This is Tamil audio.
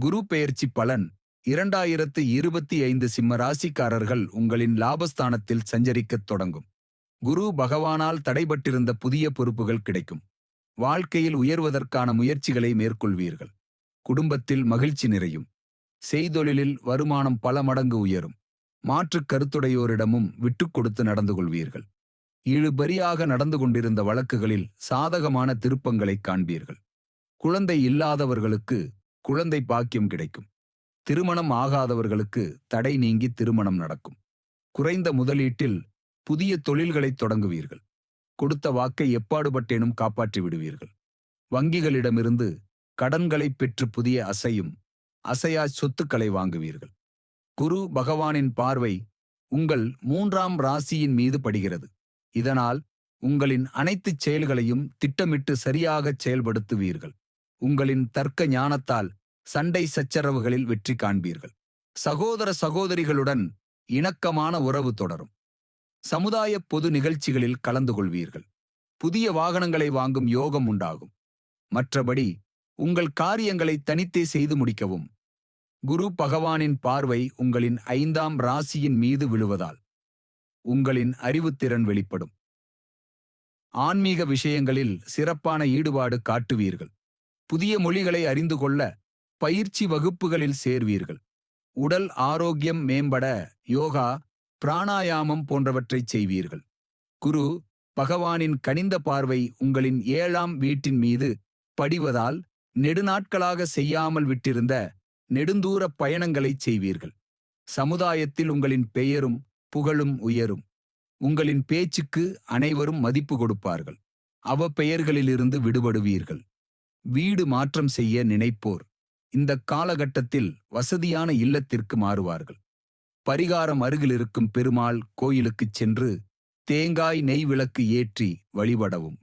குரு பெயர்ச்சி பலன். இரண்டாயிரத்து இருபத்தி ஐந்து சிம்ம ராசிக்காரர்கள் உங்களின் லாபஸ்தானத்தில் சஞ்சரிக்கத் தொடங்கும். குரு பகவானால் தடைபட்டிருந்த புதிய பொறுப்புகள் கிடைக்கும். வாழ்க்கையில் உயர்வதற்கான முயற்சிகளை மேற்கொள்வீர்கள். குடும்பத்தில் மகிழ்ச்சி நிறையும். செய்தொழிலில் வருமானம் பல மடங்கு உயரும். மாற்றுக் கருத்துடையோரிடமும் விட்டுக் கொடுத்து நடந்து கொள்வீர்கள். இழுபறியாக நடந்து கொண்டிருந்த வழக்குகளில் சாதகமான திருப்பங்களைக் காண்பீர்கள். குழந்தை இல்லாதவர்களுக்கு குழந்தை பாக்கியம் கிடைக்கும். திருமணம் ஆகாதவர்களுக்கு தடை நீங்கி திருமணம் நடக்கும். குறைந்த முதலீட்டில் புதிய தொழில்களைத் தொடங்குவீர்கள். கொடுத்த வாக்கை எப்பாடுபட்டேனும் காப்பாற்றி விடுவீர்கள். வங்கிகளிடமிருந்து கடன்களை பெற்று புதிய அசையும் அசையா சொத்துக்களை வாங்குவீர்கள். குரு பகவானின் பார்வை உங்கள் மூன்றாம் ராசியின் மீது படுகிறது. இதனால் உங்களின் அனைத்துச் செயல்களையும் திட்டமிட்டு சரியாகச் செயல்படுத்துவீர்கள். உங்களின் தர்க்க ஞானத்தால் சண்டை சச்சரவுகளில் வெற்றி காண்பீர்கள். சகோதர சகோதரிகளுடன் இணக்கமான உறவு தொடரும். சமுதாய பொது நிகழ்ச்சிகளில் கலந்து கொள்வீர்கள். புதிய வாகனங்களை வாங்கும் யோகம் உண்டாகும். மற்றபடி உங்கள் காரியங்களை தனித்தே செய்து முடிக்கவும். குரு பகவானின் பார்வை உங்களின் ஐந்தாம் ராசியின் மீது விழுவதால் உங்களின் அறிவுத்திறன் வெளிப்படும். ஆன்மீக விஷயங்களில் சிறப்பான ஈடுபாடு காட்டுவீர்கள். புதிய மொழிகளை அறிந்து கொள்ள பயிற்சி வகுப்புகளில் சேர்வீர்கள். உடல் ஆரோக்கியம் மேம்பட யோகா பிராணாயாமம் போன்றவற்றைச் செய்வீர்கள். குரு பகவானின் கனிந்த பார்வை உங்களின் ஏழாம் வீட்டின் மீது படிவதால் நெடுநாட்களாக செய்யாமல் விட்டிருந்த நெடுந்தூர பயணங்களைச் செய்வீர்கள். சமுதாயத்தில் உங்களின் பெயரும் புகழும் உயரும். உங்களின் பேச்சுக்கு அனைவரும் மதிப்பு கொடுப்பார்கள். அவ பெயர்களிலிருந்து விடுபடுவீர்கள். வீடு மாற்றம் செய்ய நினைப்போர். இந்த காலகட்டத்தில் வசதியான இல்லத்திற்கு மாறுவார்கள். பரிகாரம் அருகில் இருக்கும் பெருமாள் கோயிலுக்குச் சென்று தேங்காய் நெய் விளக்கு ஏற்றி வழிபடவும்.